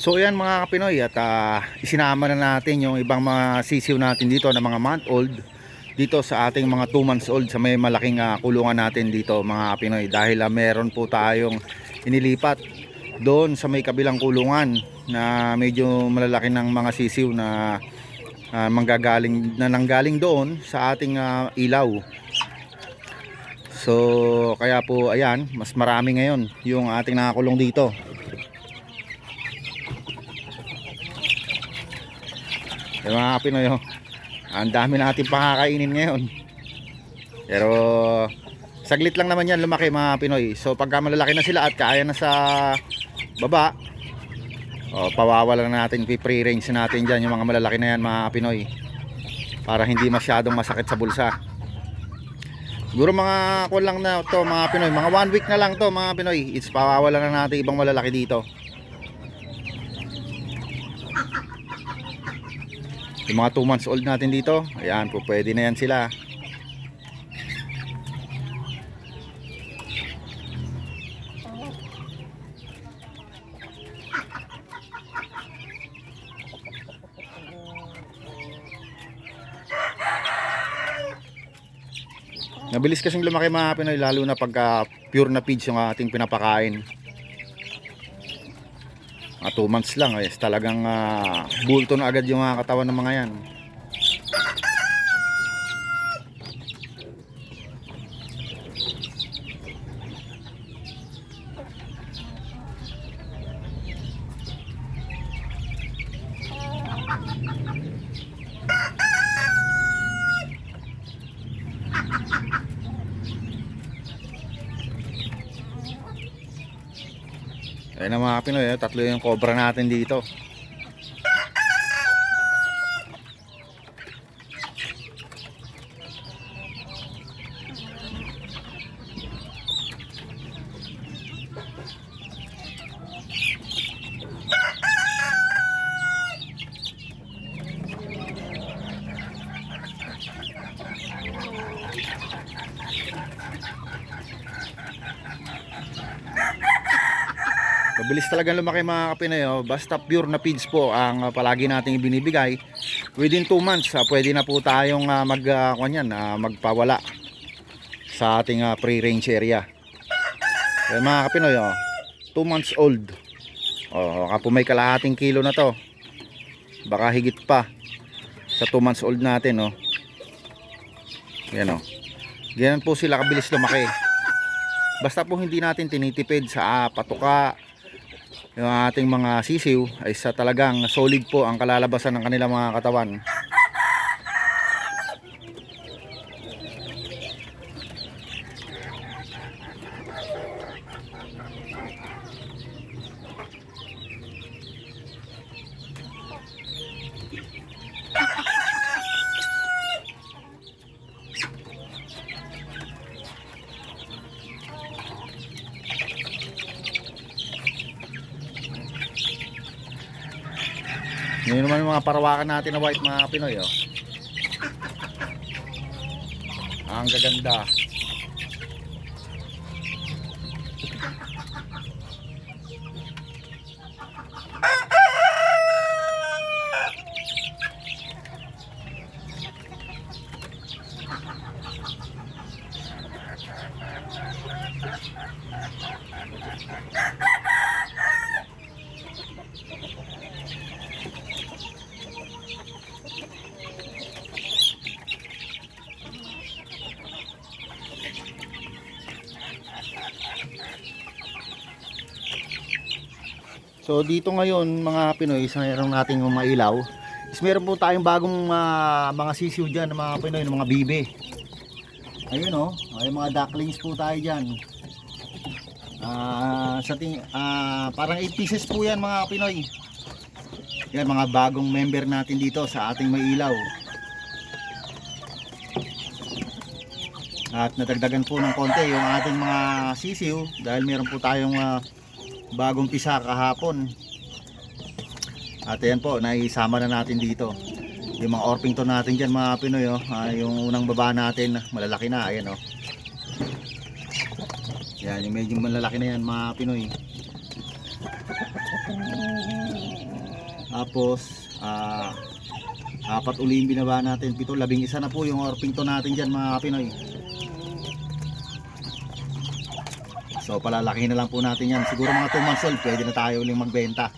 So ayan mga kapinoy at ah, isinama na natin yung ibang mga sisiw natin dito na mga month old dito sa ating mga 2 months old sa may malaking ah, kulungan natin dito mga kapinoy dahil ah, meron po tayong inilipat doon sa may kabilang kulungan na medyo malalaki ng mga sisiw na ah, manggagaling na nanggaling doon sa ating ah, ilaw. So kaya po ayan, mas marami ngayon yung ating nakakulong dito. Yung mga Pinoy, oh, ang dami natin pakakainin ngayon. Pero saglit lang naman yan lumaki mga Pinoy. So pagka malalaki na sila at kaya na sa baba, oh, pawawalan na natin, free range natin dyan yung mga malalaki na yan mga Pinoy. Para hindi masyadong masakit sa bulsa. Siguro mga kulang na to mga Pinoy, mga one week na lang to mga Pinoy. It's pawawalan na natin ibang malalaki dito. Yung mga 2 months old natin dito, ayan po pwede na yan sila. Nabilis kasing lumaki mga Pinoy lalo na pagka pure na feeds yung ating pinapakain. Mga 2 months lang, ayos talagang ah, bulto na agad yung mga katawan ng mga yan. Ayun na mga Pinoy, eh, tatlo yung cobra natin dito. Mabilis talagang lumaki mga kapinay. Oh. Basta pure na feeds po ang ah, palagi nating ibinibigay. Within 2 months, ah, pwede na po tayong ah, mag, ah, kwan yan, ah, magpawala sa ating ah, free-range area. Kaya mga kapinoy, oh, 2 months old. Oh, baka po may kalahating kilo na to. Baka higit pa sa 2 months old natin. Oh. Yan oh. Ganyan po sila kabilis lumaki. Basta po hindi natin tinitipid sa ah, patuka, yung ating mga sisiw ay sa talagang solid po ang kalalabasan ng kanilang mga katawan. Ngayon naman yung mga parawakan natin na white mga Pinoy oh. Ang gaganda. So dito ngayon mga Pinoy sa meron nating mga ilaw is meron po tayong bagong ah, mga sisiw dyan ng mga Pinoy, ng mga bibe. Ayun oh, ay mga ducklings po tayo dyan. Ah, sa ting ah, parang 8 pieces po yan mga Pinoy. Yan mga bagong member natin dito sa ating may ilaw. At nadagdagan po ng konti yung ating mga sisiw dahil meron po tayong ah, bagong pisa kahapon. At ayan po, naisama na natin dito. Yung mga Orpington natin dyan mga Pinoy, oh. Ah, yung unang baba natin, malalaki na, ayan oh. Yan, yung medyo malalaki na yan mga Pinoy. Tapos, ah, apat uli yung binaba natin. Pito, labing isa na po yung orpington natin dyan mga Pinoy. So, palalaki na lang po natin yan. Siguro mga 2 months old, pwede na tayo uling magbenta.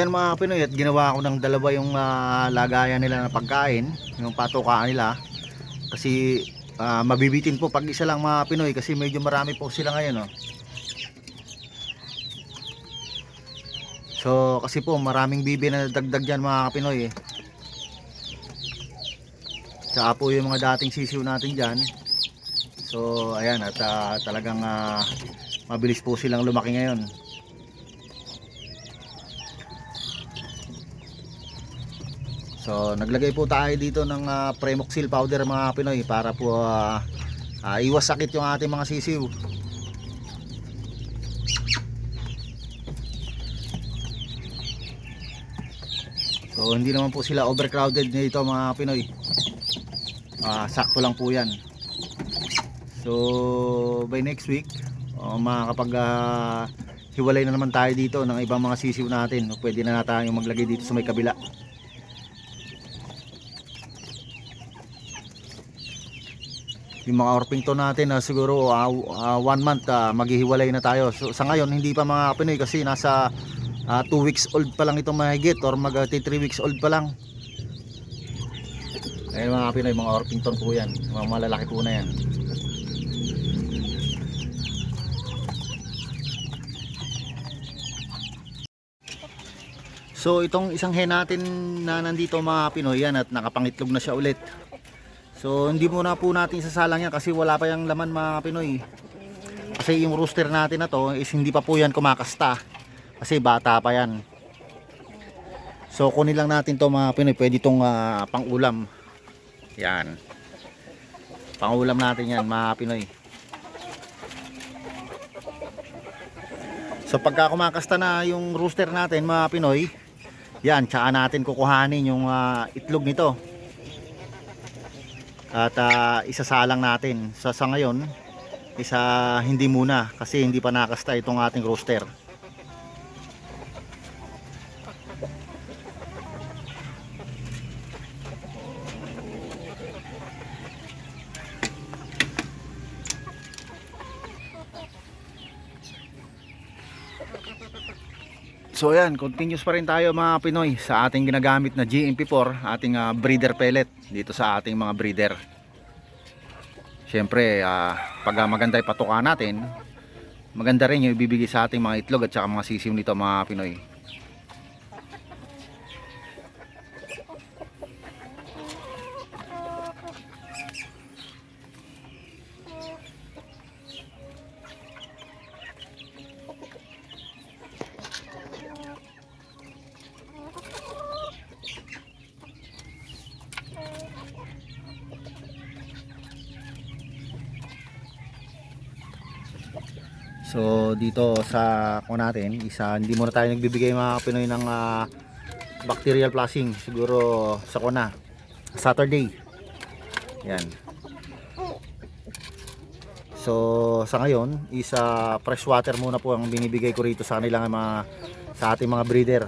Yan mga Pinoy at ginawa ko ng dalawa yung ah, lagayan nila na pagkain, yung patukaan nila. Kasi ah, mabibitin po pag isa lang mga Pinoy kasi medyo marami po sila ngayon. Oh. So kasi po maraming bibi na dagdag dyan mga Pinoy eh. Tsaka po yung mga dating sisiw natin dyan. So ayan at ah, talagang ah, mabilis po silang lumaki ngayon. So naglagay po tayo dito ng ah, Premoxil powder mga Pinoy para po ah, ah, iwas sakit yung ating mga sisiw. So hindi naman po sila overcrowded dito mga Pinoy. Ah, sakto lang po 'yan. So by next week, uh, makakapag ah, hiwalay na naman tayo dito ng ibang mga sisiw natin. Pwede na natin yung maglagay dito sa may kabila. Yung mga orpington natin na siguro ah, ah, one month ah, maghihiwalay na tayo. So, sa ngayon hindi pa mga Pinoy kasi nasa 2 weeks old pa lang itong mahigit or mag 3 weeks old pa lang. Ayun mga Pinoy mga orpington po yan. Mga malalaki po na yan. So itong isang hen natin na nandito mga Pinoy yan at nakapangitlog na siya ulit So hindi muna po natin sasalang yan kasi wala pa yung laman mga Pinoy. Kasi yung rooster natin na to is hindi pa po yan kumakasta. Kasi bata pa yan. So kunin lang natin to mga Pinoy. Pwede itong ah, pang-ulam. Yan. Pang-ulam natin yan mga Pinoy. So pagka kumakasta na yung rooster natin mga Pinoy, yan, tsaka natin kukuhanin yung ah, itlog nito at ah, isasalang natin. Sa sa ngayon isa hindi muna kasi hindi pa nakasta itong ating roaster So ayan, continuous pa rin tayo mga Pinoy sa ating ginagamit na GMP4, ating ah, breeder pellet dito sa ating mga breeder. Siyempre, ah, pag ah, maganda yung patuka natin, maganda rin yung ibibigay sa ating mga itlog at saka mga sisiw nito mga Pinoy. So dito sa ko natin, isa hindi muna tayo nagbibigay mga Pinoy ng ah, bacterial flushing siguro sa kuna Saturday. Yan. So sa ngayon, isa fresh water muna po ang binibigay ko rito sa kanilang mga sa ating mga breeder.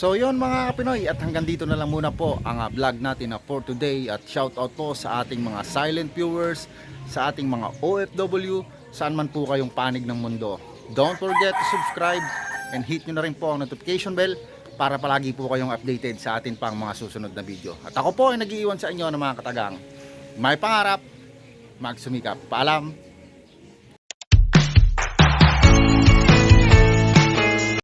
So yun mga Pinoy at hanggang dito na lang muna po ang ah, vlog natin na for today at shout out po sa ating mga silent viewers, sa ating mga OFW, saan man po kayong panig ng mundo. Don't forget to subscribe and hit nyo na rin po ang notification bell para palagi po kayong updated sa atin pang mga susunod na video. At ako po ay nag-iiwan sa inyo ng mga katagang. May pangarap, magsumikap. Paalam!